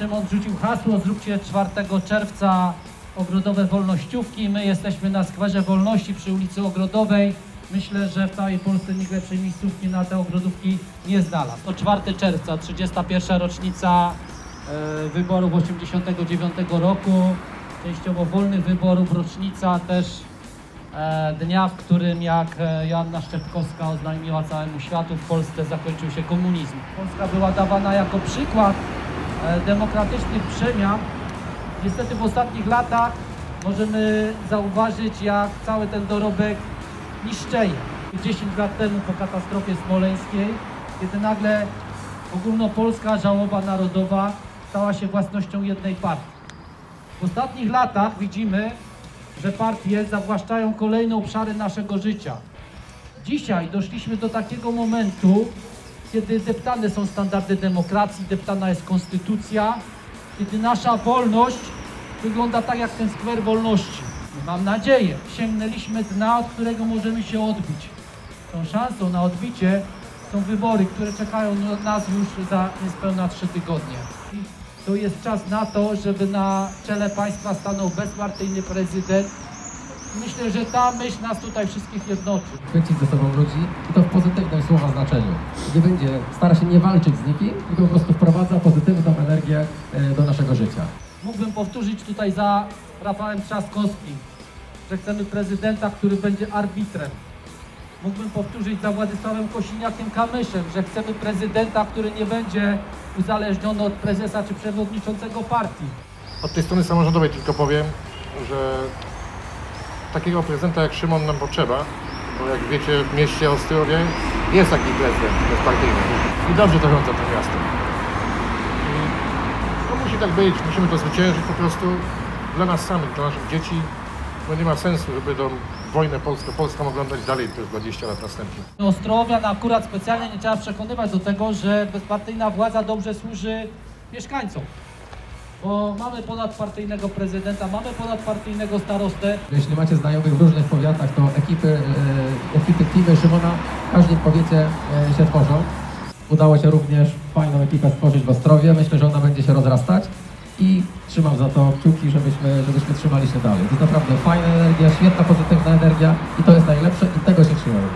Szymon rzucił hasło, zróbcie 4 czerwca ogrodowe wolnościówki. My jesteśmy na skwerze Wolności przy ulicy Ogrodowej. Myślę, że w całej Polsce nikt lepszej miejscówki na te ogrodówki nie znalazł. To 4 czerwca, 31. rocznica e, wyborów 89 roku. Częściowo wolnych wyborów, rocznica też e, dnia, w którym jak e, Joanna Szczepkowska oznajmiła całemu światu, w Polsce zakończył się komunizm. Polska była dawana jako przykład demokratycznych przemian. Niestety w ostatnich latach możemy zauważyć, jak cały ten dorobek niszczeje. 10 lat temu po katastrofie smoleńskiej, kiedy nagle ogólnopolska żałoba narodowa stała się własnością jednej partii. W ostatnich latach widzimy, że partie zawłaszczają kolejne obszary naszego życia. Dzisiaj doszliśmy do takiego momentu, kiedy deptane są standardy demokracji, deptana jest konstytucja, kiedy nasza wolność wygląda tak jak ten skwer wolności. Mam nadzieję, sięgnęliśmy dna, od którego możemy się odbić. Tą szansą na odbicie są wybory, które czekają na nas już za niespełna trzy tygodnie. I to jest czas na to, żeby na czele państwa stanął bezpartyjny prezydent. Myślę, że ta myśl nas tutaj wszystkich jednoczy. chwycić ze sobą ludzi i to w pozytywnym. Nie będzie, stara się nie walczyć z nikim, tylko po prostu wprowadza pozytywną energię e, do naszego życia. Mógłbym powtórzyć tutaj za Rafałem Trzaskowskim, że chcemy prezydenta, który będzie arbitrem. Mógłbym powtórzyć za Władysławem Kosiniakiem-Kamyszem, że chcemy prezydenta, który nie będzie uzależniony od prezesa czy przewodniczącego partii. Od tej strony samorządowej tylko powiem, że takiego prezydenta jak Szymon nam potrzeba, bo jak wiecie w mieście Ostrowie jest taki prezydent bezpartyjny i dobrze to rządza tym miastem. I no musi tak być, musimy to zwyciężyć po prostu dla nas samych, dla naszych dzieci, bo nie ma sensu, żeby tą wojnę polsko-polską oglądać dalej przez 20 lat następnych. Ostrowian akurat specjalnie nie trzeba przekonywać do tego, że bezpartyjna władza dobrze służy mieszkańcom. Bo mamy ponadpartyjnego prezydenta, mamy ponadpartyjnego starostę, Jeśli macie znajomych w różnych powiatach, to ekipy, e, ekipy teamy Szymona w każdym powiecie e, się tworzą. Udało się również fajną ekipę stworzyć w Ostrowie. Myślę, że ona będzie się rozrastać i trzymam za to kciuki, żebyśmy, żebyśmy trzymali się dalej. To jest naprawdę fajna energia, świetna, pozytywna energia i to jest najlepsze i tego się trzymamy.